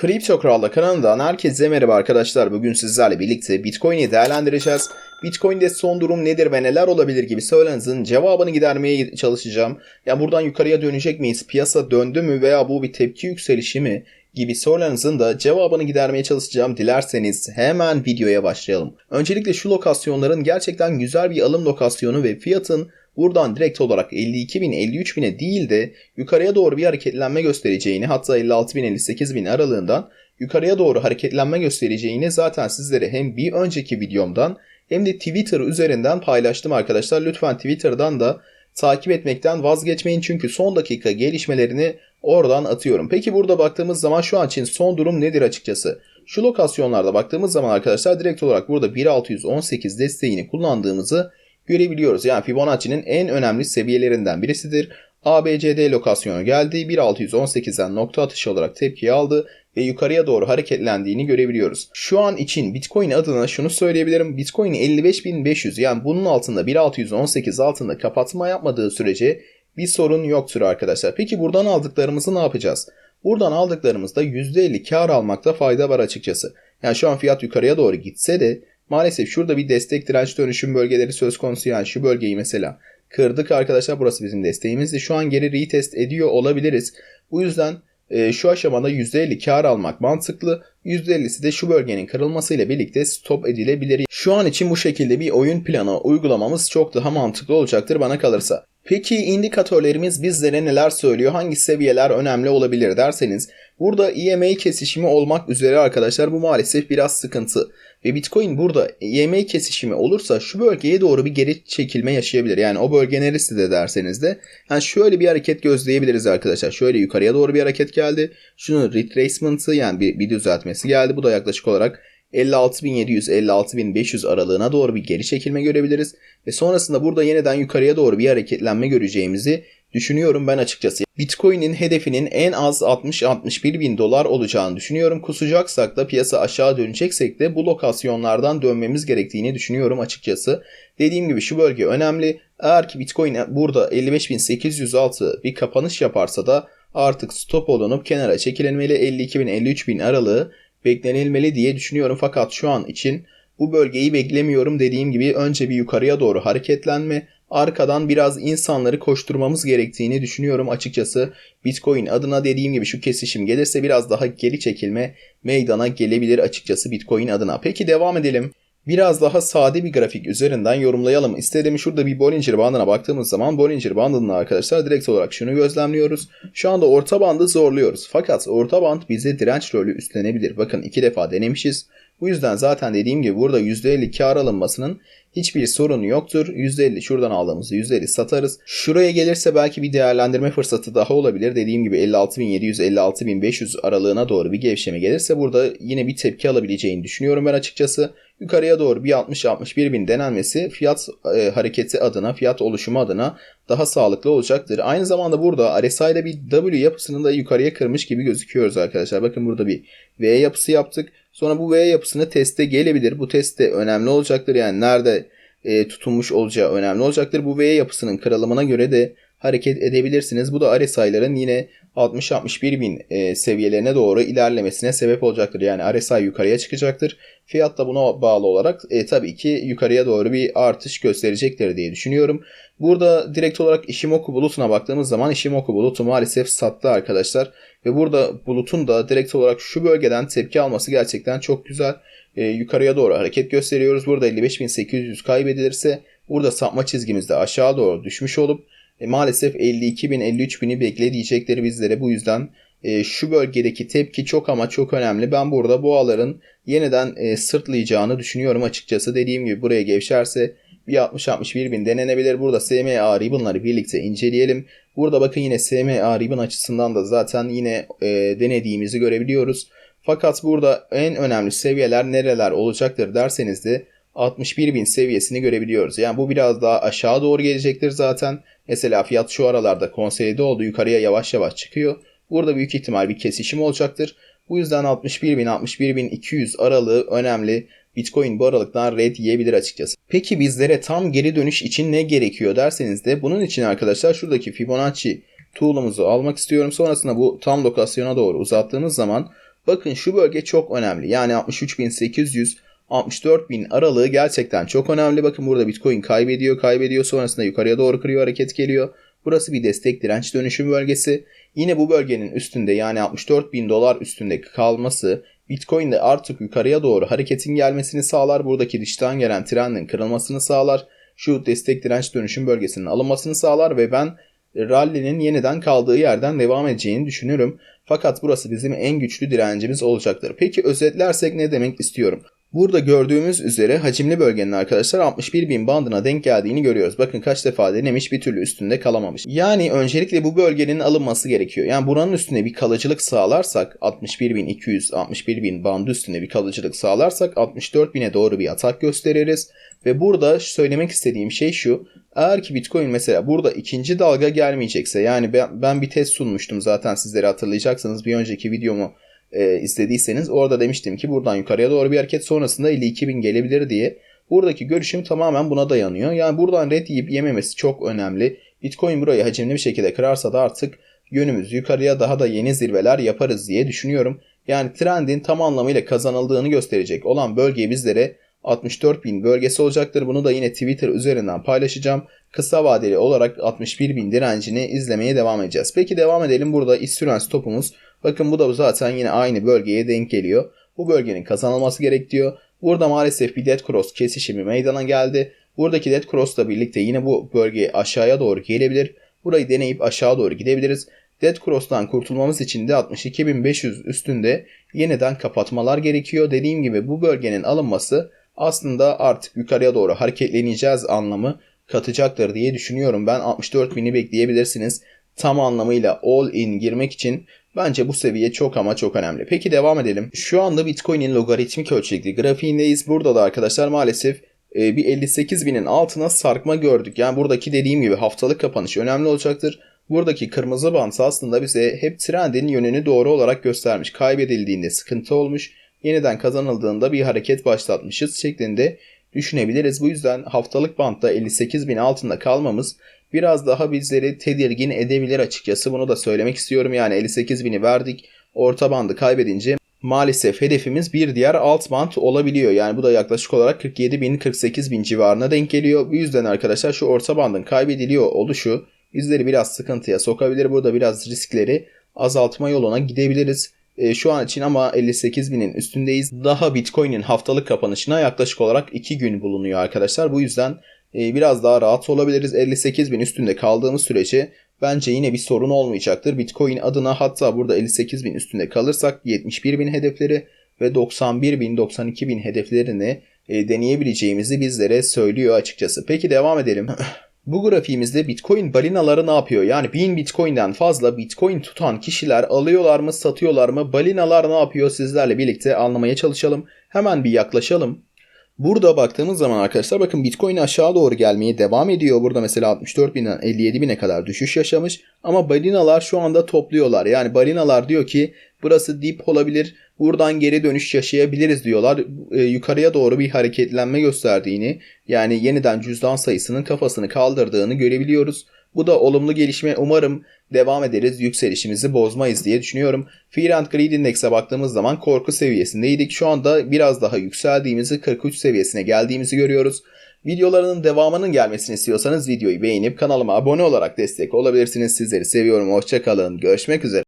Kripto Kral'da kanalından herkese merhaba arkadaşlar. Bugün sizlerle birlikte Bitcoin'i değerlendireceğiz. Bitcoin'de son durum nedir ve neler olabilir gibi sorularınızın cevabını gidermeye çalışacağım. Ya buradan yukarıya dönecek miyiz? Piyasa döndü mü veya bu bir tepki yükselişi mi? Gibi sorularınızın da cevabını gidermeye çalışacağım. Dilerseniz hemen videoya başlayalım. Öncelikle şu lokasyonların gerçekten güzel bir alım lokasyonu ve fiyatın buradan direkt olarak 52 bin 53 bine değil de yukarıya doğru bir hareketlenme göstereceğini hatta 56 bin 58 bin aralığından yukarıya doğru hareketlenme göstereceğini zaten sizlere hem bir önceki videomdan hem de Twitter üzerinden paylaştım arkadaşlar. Lütfen Twitter'dan da takip etmekten vazgeçmeyin çünkü son dakika gelişmelerini oradan atıyorum. Peki burada baktığımız zaman şu an için son durum nedir açıkçası? Şu lokasyonlarda baktığımız zaman arkadaşlar direkt olarak burada 1618 desteğini kullandığımızı görebiliyoruz. Yani Fibonacci'nin en önemli seviyelerinden birisidir. ABCD lokasyonu geldi. 1618'den nokta atışı olarak tepki aldı ve yukarıya doğru hareketlendiğini görebiliyoruz. Şu an için Bitcoin adına şunu söyleyebilirim. Bitcoin 55.500 yani bunun altında 1618 altında kapatma yapmadığı sürece bir sorun yoktur arkadaşlar. Peki buradan aldıklarımızı ne yapacağız? Buradan aldıklarımızda %50 kar almakta fayda var açıkçası. Yani şu an fiyat yukarıya doğru gitse de maalesef şurada bir destek direnç dönüşüm bölgeleri söz konusu yani şu bölgeyi mesela kırdık arkadaşlar burası bizim desteğimizdi. Şu an geri retest ediyor olabiliriz. Bu yüzden e, şu aşamada %50 kar almak mantıklı. %50'si de şu bölgenin kırılmasıyla birlikte stop edilebilir. Şu an için bu şekilde bir oyun planı uygulamamız çok daha mantıklı olacaktır bana kalırsa. Peki indikatörlerimiz bizlere neler söylüyor? Hangi seviyeler önemli olabilir derseniz burada EMA kesişimi olmak üzere arkadaşlar bu maalesef biraz sıkıntı. Ve Bitcoin burada EMA kesişimi olursa şu bölgeye doğru bir geri çekilme yaşayabilir. Yani o bölge neresi de derseniz de yani şöyle bir hareket gözleyebiliriz arkadaşlar. Şöyle yukarıya doğru bir hareket geldi. Şunun retracement'ı yani bir, bir düzeltmesi geldi. Bu da yaklaşık olarak 56.700-56.500 aralığına doğru bir geri çekilme görebiliriz. Ve sonrasında burada yeniden yukarıya doğru bir hareketlenme göreceğimizi düşünüyorum ben açıkçası. Bitcoin'in hedefinin en az 60-61 bin dolar olacağını düşünüyorum. Kusacaksak da piyasa aşağı döneceksek de bu lokasyonlardan dönmemiz gerektiğini düşünüyorum açıkçası. Dediğim gibi şu bölge önemli. Eğer ki Bitcoin burada 55.806 bir kapanış yaparsa da artık stop olunup kenara çekilmeli 52.000-53.000 aralığı beklenilmeli diye düşünüyorum. Fakat şu an için bu bölgeyi beklemiyorum. Dediğim gibi önce bir yukarıya doğru hareketlenme, arkadan biraz insanları koşturmamız gerektiğini düşünüyorum açıkçası. Bitcoin adına dediğim gibi şu kesişim gelirse biraz daha geri çekilme meydana gelebilir açıkçası Bitcoin adına. Peki devam edelim. Biraz daha sade bir grafik üzerinden yorumlayalım. İstediğim şurada bir Bollinger bandına baktığımız zaman Bollinger bandında arkadaşlar direkt olarak şunu gözlemliyoruz. Şu anda orta bandı zorluyoruz. Fakat orta band bize direnç rolü üstlenebilir. Bakın iki defa denemişiz. Bu yüzden zaten dediğim gibi burada %50 kar alınmasının hiçbir sorunu yoktur. %50 şuradan aldığımızda %50 satarız. Şuraya gelirse belki bir değerlendirme fırsatı daha olabilir. Dediğim gibi 56.700-56.500 aralığına doğru bir gevşeme gelirse burada yine bir tepki alabileceğini düşünüyorum ben açıkçası. Yukarıya doğru bir 60-61 bin denenmesi fiyat e, hareketi adına, fiyat oluşumu adına daha sağlıklı olacaktır. Aynı zamanda burada RSI'de bir W yapısını da yukarıya kırmış gibi gözüküyoruz arkadaşlar. Bakın burada bir V yapısı yaptık. Sonra bu V yapısını teste gelebilir. Bu test de önemli olacaktır. Yani nerede e, tutunmuş olacağı önemli olacaktır. Bu V yapısının kırılımına göre de hareket edebilirsiniz. Bu da RSI'ların yine 60-61 bin e, seviyelerine doğru ilerlemesine sebep olacaktır. Yani RSI yukarıya çıkacaktır. Fiyat da buna bağlı olarak e, tabii ki yukarıya doğru bir artış gösterecektir diye düşünüyorum. Burada direkt olarak Ishimoku bulutuna baktığımız zaman Ishimoku bulutu maalesef sattı arkadaşlar. Ve burada bulutun da direkt olarak şu bölgeden tepki alması gerçekten çok güzel. E, yukarıya doğru hareket gösteriyoruz. Burada 55.800 kaybedilirse burada sapma çizgimizde aşağı doğru düşmüş olup e, maalesef 52 bin 53 bini bekle diyecekleri bizlere. Bu yüzden e, şu bölgedeki tepki çok ama çok önemli. Ben burada boğaların yeniden e, sırtlayacağını düşünüyorum açıkçası. Dediğim gibi buraya gevşerse bir 60-61 bin denenebilir. Burada SMA ribbon'ları birlikte inceleyelim. Burada bakın yine SMA ribbon açısından da zaten yine e, denediğimizi görebiliyoruz. Fakat burada en önemli seviyeler nereler olacaktır derseniz de 61 bin seviyesini görebiliyoruz. Yani bu biraz daha aşağı doğru gelecektir zaten. Mesela fiyat şu aralarda konsolide oldu. Yukarıya yavaş yavaş çıkıyor. Burada büyük ihtimal bir kesişim olacaktır. Bu yüzden 61 bin 61 bin 200 aralığı önemli. Bitcoin bu aralıktan red yiyebilir açıkçası. Peki bizlere tam geri dönüş için ne gerekiyor derseniz de bunun için arkadaşlar şuradaki Fibonacci tool'umuzu almak istiyorum. Sonrasında bu tam lokasyona doğru uzattığınız zaman bakın şu bölge çok önemli. Yani 63.800 64.000 aralığı gerçekten çok önemli. Bakın burada Bitcoin kaybediyor, kaybediyor. Sonrasında yukarıya doğru kırıyor, hareket geliyor. Burası bir destek direnç dönüşüm bölgesi. Yine bu bölgenin üstünde yani 64.000 dolar üstünde kalması Bitcoin'de artık yukarıya doğru hareketin gelmesini sağlar. Buradaki dıştan gelen trendin kırılmasını sağlar. Şu destek direnç dönüşüm bölgesinin alınmasını sağlar ve ben rally'nin yeniden kaldığı yerden devam edeceğini düşünüyorum. Fakat burası bizim en güçlü direncimiz olacaktır. Peki özetlersek ne demek istiyorum? Burada gördüğümüz üzere hacimli bölgenin arkadaşlar 61 bin bandına denk geldiğini görüyoruz. Bakın kaç defa denemiş bir türlü üstünde kalamamış. Yani öncelikle bu bölgenin alınması gerekiyor. Yani buranın üstüne bir kalıcılık sağlarsak 61.200 61.000 bandı üstüne bir kalıcılık sağlarsak 64.000'e doğru bir atak gösteririz. Ve burada söylemek istediğim şey şu. Eğer ki Bitcoin mesela burada ikinci dalga gelmeyecekse yani ben, ben bir test sunmuştum zaten sizlere hatırlayacaksınız bir önceki videomu e, izlediyseniz orada demiştim ki buradan yukarıya doğru bir hareket sonrasında 52.000 gelebilir diye. Buradaki görüşüm tamamen buna dayanıyor. Yani buradan red yiyip yememesi çok önemli. Bitcoin burayı hacimli bir şekilde kırarsa da artık yönümüz yukarıya daha da yeni zirveler yaparız diye düşünüyorum. Yani trendin tam anlamıyla kazanıldığını gösterecek olan bölge bizlere 64.000 bölgesi olacaktır. Bunu da yine Twitter üzerinden paylaşacağım. Kısa vadeli olarak 61.000 direncini izlemeye devam edeceğiz. Peki devam edelim. Burada süren stopumuz. Bakın bu da zaten yine aynı bölgeye denk geliyor. Bu bölgenin kazanılması gerek. Burada maalesef bir dead cross kesişimi meydana geldi. Buradaki dead cross'la birlikte yine bu bölge aşağıya doğru gelebilir. Burayı deneyip aşağı doğru gidebiliriz. Dead Cross'tan kurtulmamız için de 62.500 üstünde yeniden kapatmalar gerekiyor. Dediğim gibi bu bölgenin alınması aslında artık yukarıya doğru hareketleneceğiz anlamı katacaktır diye düşünüyorum. Ben 64.000'i bekleyebilirsiniz. Tam anlamıyla all in girmek için bence bu seviye çok ama çok önemli. Peki devam edelim. Şu anda Bitcoin'in logaritmik ölçekli grafiğindeyiz. Burada da arkadaşlar maalesef e, bir 58.000'in altına sarkma gördük. Yani buradaki dediğim gibi haftalık kapanış önemli olacaktır. Buradaki kırmızı bant aslında bize hep trendin yönünü doğru olarak göstermiş. Kaybedildiğinde sıkıntı olmuş, yeniden kazanıldığında bir hareket başlatmışız şeklinde düşünebiliriz. Bu yüzden haftalık bantta 58.000 altında kalmamız biraz daha bizleri tedirgin edebilir açıkçası. Bunu da söylemek istiyorum. Yani 58.000'i verdik. Orta bandı kaybedince maalesef hedefimiz bir diğer alt band olabiliyor. Yani bu da yaklaşık olarak 47 bin 48 bin civarına denk geliyor. Bu yüzden arkadaşlar şu orta bandın kaybediliyor oluşu bizleri biraz sıkıntıya sokabilir. Burada biraz riskleri azaltma yoluna gidebiliriz. E, şu an için ama 58 binin üstündeyiz. Daha Bitcoin'in haftalık kapanışına yaklaşık olarak 2 gün bulunuyor arkadaşlar. Bu yüzden biraz daha rahat olabiliriz. 58 bin üstünde kaldığımız sürece bence yine bir sorun olmayacaktır. Bitcoin adına hatta burada 58 bin üstünde kalırsak 71 bin hedefleri ve 91 bin 92 bin hedeflerini e, deneyebileceğimizi bizlere söylüyor açıkçası. Peki devam edelim. Bu grafiğimizde Bitcoin balinaları ne yapıyor? Yani 1000 Bitcoin'den fazla Bitcoin tutan kişiler alıyorlar mı, satıyorlar mı? Balinalar ne yapıyor? Sizlerle birlikte anlamaya çalışalım. Hemen bir yaklaşalım. Burada baktığımız zaman arkadaşlar bakın Bitcoin aşağı doğru gelmeye devam ediyor. Burada mesela 64.000'den 57.000'e kadar düşüş yaşamış. Ama balinalar şu anda topluyorlar. Yani balinalar diyor ki burası dip olabilir. Buradan geri dönüş yaşayabiliriz diyorlar. E, yukarıya doğru bir hareketlenme gösterdiğini yani yeniden cüzdan sayısının kafasını kaldırdığını görebiliyoruz. Bu da olumlu gelişme. Umarım devam ederiz. Yükselişimizi bozmayız diye düşünüyorum. Fear and Greed Index'e baktığımız zaman korku seviyesindeydik. Şu anda biraz daha yükseldiğimizi 43 seviyesine geldiğimizi görüyoruz. Videolarının devamının gelmesini istiyorsanız videoyu beğenip kanalıma abone olarak destek olabilirsiniz. Sizleri seviyorum. Hoşçakalın. Görüşmek üzere.